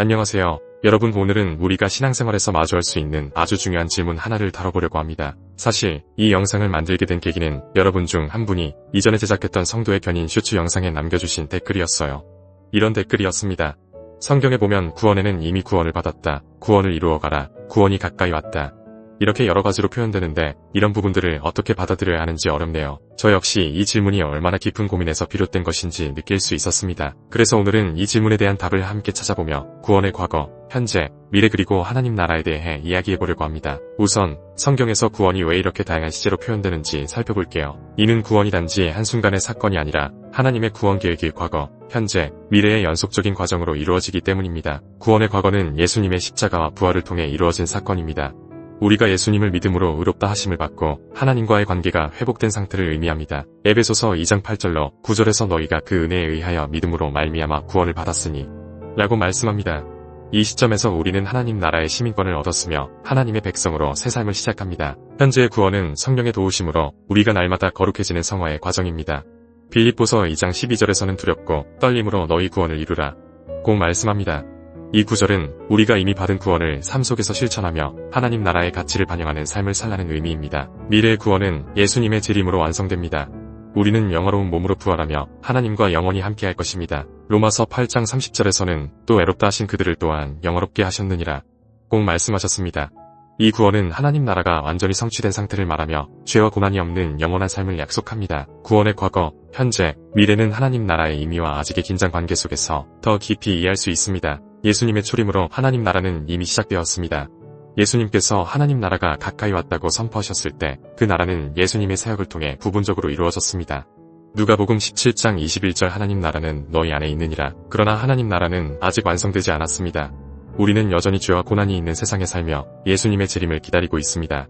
안녕하세요. 여러분 오늘은 우리가 신앙생활에서 마주할 수 있는 아주 중요한 질문 하나를 다뤄보려고 합니다. 사실 이 영상을 만들게 된 계기는 여러분 중 한 분이 이전에 제작했던 성도의 견인 슈츠 영상에 남겨주신 댓글이었어요. 이런 댓글이었습니다. 성경에 보면 구원에는 이미 구원을 받았다. 구원을 이루어가라. 구원이 가까이 왔다. 이렇게 여러 가지로 표현되는데 이런 부분들을 어떻게 받아들여야 하는지 어렵네요. 저 역시 이 질문이 얼마나 깊은 고민에서 비롯된 것인지 느낄 수 있었습니다. 그래서 오늘은 이 질문에 대한 답을 함께 찾아보며 구원의 과거, 현재, 미래 그리고 하나님 나라에 대해 이야기해보려고 합니다. 우선 성경에서 구원이 왜 이렇게 다양한 시제로 표현되는지 살펴볼게요. 이는 구원이 단지 한순간의 사건이 아니라 하나님의 구원 계획이 과거, 현재, 미래의 연속적인 과정으로 이루어지기 때문입니다. 구원의 과거는 예수님의 십자가와 부활을 통해 이루어진 사건입니다. 우리가 예수님을 믿음으로 의롭다 하심을 받고 하나님과의 관계가 회복된 상태를 의미합니다. 에베소서 2장 8절로 9절에서 너희가 그 은혜에 의하여 믿음으로 말미암아 구원을 받았으니 라고 말씀합니다. 이 시점에서 우리는 하나님 나라의 시민권을 얻었으며 하나님의 백성으로 새 삶을 시작합니다. 현재의 구원은 성령의 도우심으로 우리가 날마다 거룩해지는 성화의 과정입니다. 빌립보서 2장 12절에서는 두렵고 떨림으로 너희 구원을 이루라. 꼭 말씀합니다. 이 구절은 우리가 이미 받은 구원을 삶 속에서 실천하며 하나님 나라의 가치를 반영하는 삶을 살라는 의미입니다. 미래의 구원은 예수님의 재림으로 완성됩니다. 우리는 영어로운 몸으로 부활하며 하나님과 영원히 함께할 것입니다. 로마서 8장 30절에서는 또 외롭다 하신 그들을 또한 영어롭게 하셨느니라 꼭 말씀하셨습니다. 이 구원은 하나님 나라가 완전히 성취된 상태를 말하며 죄와 고난이 없는 영원한 삶을 약속합니다. 구원의 과거, 현재, 미래는 하나님 나라의 의미와 아직의 긴장 관계 속에서 더 깊이 이해할 수 있습니다. 예수님의 초림으로 하나님 나라는 이미 시작되었습니다. 예수님께서 하나님 나라가 가까이 왔다고 선포하셨을 때 그 나라는 예수님의 사역을 통해 부분적으로 이루어졌습니다. 누가복음 17장 21절 하나님 나라는 너희 안에 있느니라. 그러나 하나님 나라는 아직 완성되지 않았습니다. 우리는 여전히 죄와 고난이 있는 세상에 살며 예수님의 재림을 기다리고 있습니다.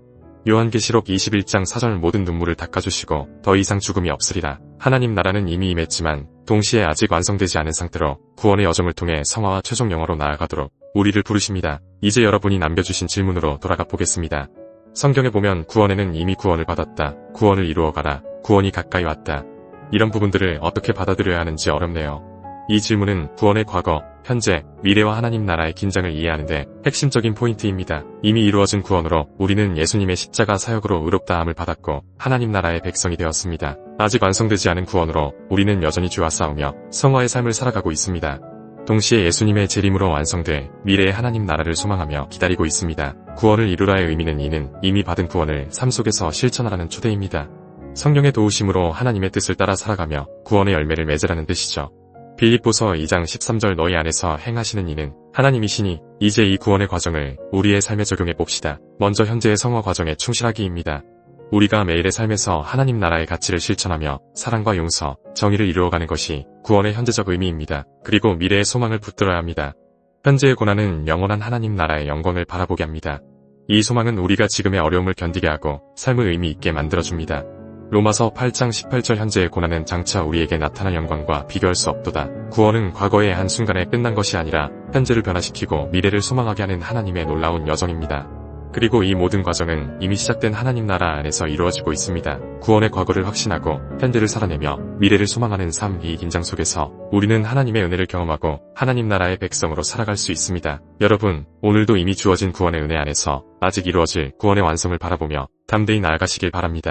요한계시록 21장 4절 모든 눈물을 닦아주시고 더 이상 죽음이 없으리라. 하나님 나라는 이미 임했지만 동시에 아직 완성되지 않은 상태로 구원의 여정을 통해 성화와 최종 영어로 나아가도록 우리를 부르십니다. 이제 여러분이 남겨주신 질문으로 돌아가 보겠습니다. 성경에 보면 구원에는 이미 구원을 받았다. 구원을 이루어가라. 구원이 가까이 왔다. 이런 부분들을 어떻게 받아들여야 하는지 어렵네요. 이 질문은 구원의 과거, 현재, 미래와 하나님 나라의 긴장을 이해하는데 핵심적인 포인트입니다. 이미 이루어진 구원으로 우리는 예수님의 십자가 사역으로 의롭다함을 받았고 하나님 나라의 백성이 되었습니다. 아직 완성되지 않은 구원으로 우리는 여전히 죄와 싸우며 성화의 삶을 살아가고 있습니다. 동시에 예수님의 재림으로 완성돼 미래의 하나님 나라를 소망하며 기다리고 있습니다. 구원을 이루라의 의미는 이는 이미 받은 구원을 삶 속에서 실천하라는 초대입니다. 성령의 도우심으로 하나님의 뜻을 따라 살아가며 구원의 열매를 맺으라는 뜻이죠. 빌립보서 2장 13절 너희 안에서 행하시는 이는 하나님이시니 이제 이 구원의 과정을 우리의 삶에 적용해 봅시다. 먼저 현재의 성화 과정에 충실하기입니다. 우리가 매일의 삶에서 하나님 나라의 가치를 실천하며 사랑과 용서, 정의를 이루어가는 것이 구원의 현재적 의미입니다. 그리고 미래의 소망을 붙들어야 합니다. 현재의 고난은 영원한 하나님 나라의 영광을 바라보게 합니다. 이 소망은 우리가 지금의 어려움을 견디게 하고 삶을 의미 있게 만들어줍니다. 로마서 8장 18절 현재의 고난은 장차 우리에게 나타난 영광과 비교할 수 없도다. 구원은 과거의 한순간에 끝난 것이 아니라 현재를 변화시키고 미래를 소망하게 하는 하나님의 놀라운 여정입니다. 그리고 이 모든 과정은 이미 시작된 하나님 나라 안에서 이루어지고 있습니다. 구원의 과거를 확신하고 현재를 살아내며 미래를 소망하는 삶 이 긴장 속에서 우리는 하나님의 은혜를 경험하고 하나님 나라의 백성으로 살아갈 수 있습니다. 여러분, 오늘도 이미 주어진 구원의 은혜 안에서 아직 이루어질 구원의 완성을 바라보며 담대히 나아가시길 바랍니다.